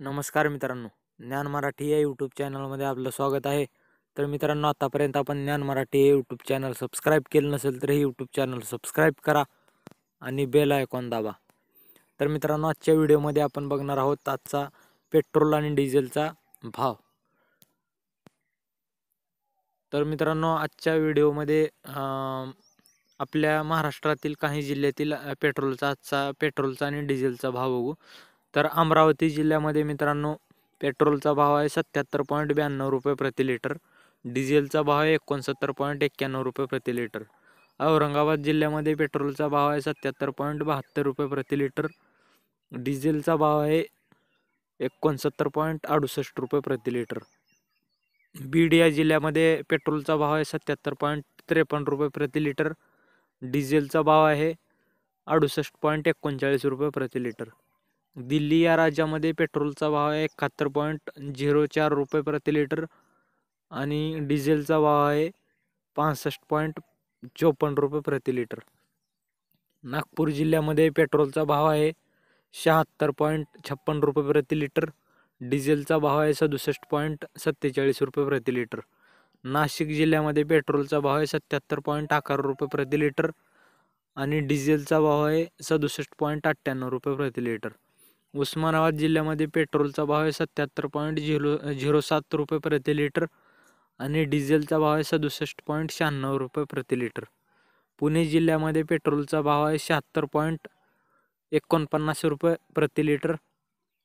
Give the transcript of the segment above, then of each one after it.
नमस्कार मित्रांनो ज्ञान मराठी या यूट्यूब चॅनलमध्ये आपलं स्वागत आहे. तर मित्रांनो आतापर्यंत आपण ज्ञान मराठी हे यूट्यूब चॅनल सबस्क्राईब केलं नसेल तर हे यूट्यूब चॅनल सबस्क्राईब करा आणि बेल आयकॉन दाबा. तर मित्रांनो आजच्या व्हिडिओमध्ये आपण बघणार आहोत आजचा पेट्रोल आणि डिझेलचा भाव. तर मित्रांनो आजच्या व्हिडिओमध्ये आपल्या महाराष्ट्रातील काही जिल्ह्यातील पेट्रोलचा आजचा पेट्रोलचा आणि डिझेलचा भाव बघू. तर अमरावती जिल्ह्यामध्ये मित्रांनो पेट्रोलचा भाव आहे सत्याहत्तर पॉईंट ब्याण्णव रुपये प्रति लिटर. डिझेलचा भाव आहे एकोणसत्तर पॉईंट एक्क्याण्णव रुपये प्रति लिटर. औरंगाबाद जिल्ह्यामध्ये पेट्रोलचा भाव आहे सत्याहत्तर पॉईंट बहात्तर रुपये प्रति लिटर. डिझेलचा भाव आहे एकोणसत्तर पॉईंट अडुसष्ट रुपये प्रति लिटर. बीड या जिल्ह्यामध्ये पेट्रोलचा भाव आहे सत्याहत्तर पॉईंट त्रेपन्न रुपये प्रति लिटर. डिझेलचा भाव आहे अडुसष्ट पॉईंट एकोणचाळीस रुपये प्रति लिटर. दिल्ली या राज्यामध्ये पेट्रोलचा भाव आहे एकाहत्तर पॉईंट झिरो चार रुपये प्रति लिटर आणि डिझेलचा भाव आहे पासष्ट पॉईंट चोपन्न रुपये प्रति लिटर. नागपूर जिल्ह्यामध्ये पेट्रोलचा भाव आहे शहात्तर पॉईंट छप्पन रुपये प्रति लिटर डिझेलचा भाव आहे सदुसष्ट पॉईंट सत्तेचाळीस रुपये प्रति लिटर. नाशिक जिल्ह्यामध्ये पेट्रोलचा भाव आहे सत्याहत्तर पॉईंट अकरा रुपये प्रति लिटर आणि डिझेलचा भाव आहे सदुसष्ट पॉईंट अठ्ठ्याण्णव रुपये प्रति लिटर. उस्मानाबाद जिल्ह्यामध्ये पेट्रोलचा भाव आहे सत्याहत्तर पॉईंट झिरो झिरो सात रुपये प्रति लिटर आणि डिझेलचा भाव आहे सदुसष्ट पॉईंट शहाण्णव रुपये प्रति लिटर. पुणे जिल्ह्यामध्ये पेट्रोलचा भाव आहे शहात्तर पॉईंट एकोणपन्नास रुपये प्रति लिटर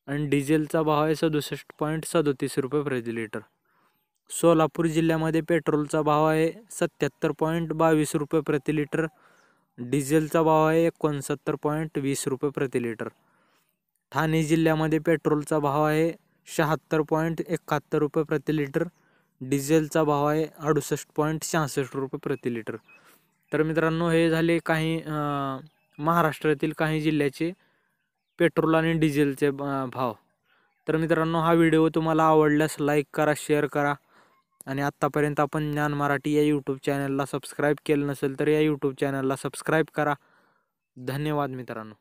आणि डिझेलचा भाव आहे सदुसष्ट पॉईंट सदोतीस रुपये प्रति लिटर. सोलापूर जिल्ह्यामध्ये पेट्रोलचा भाव आहे सत्याहत्तर पॉईंट बावीस रुपये प्रति लिटर डिझेलचा भाव आहे एकोणसत्तर पॉईंट वीस रुपये प्रति लिटर. ठाणे जिल्ह्यामध्ये पेट्रोलचा भाव आहे शहात्तर पॉईंट एकाहत्तर रुपये प्रति लिटर. डिझेलचा भाव आहे अडुसष्ट पॉईंट शहासष्ट रुपये प्रति लिटर. तर मित्रांनो हे झाले काही महाराष्ट्रातील काही जिल्ह्याचे पेट्रोल आणि डिझेलचे भाव. तर मित्रांनो हा व्हिडिओ तुम्हाला आवडल्यास लाईक करा शेअर करा आणि आत्तापर्यंत आपण ज्ञान मराठी या यूट्यूब चॅनलला सबस्क्राईब केलं नसेल तर या यूट्यूब चॅनलला सबस्क्राईब करा. धन्यवाद मित्रांनो.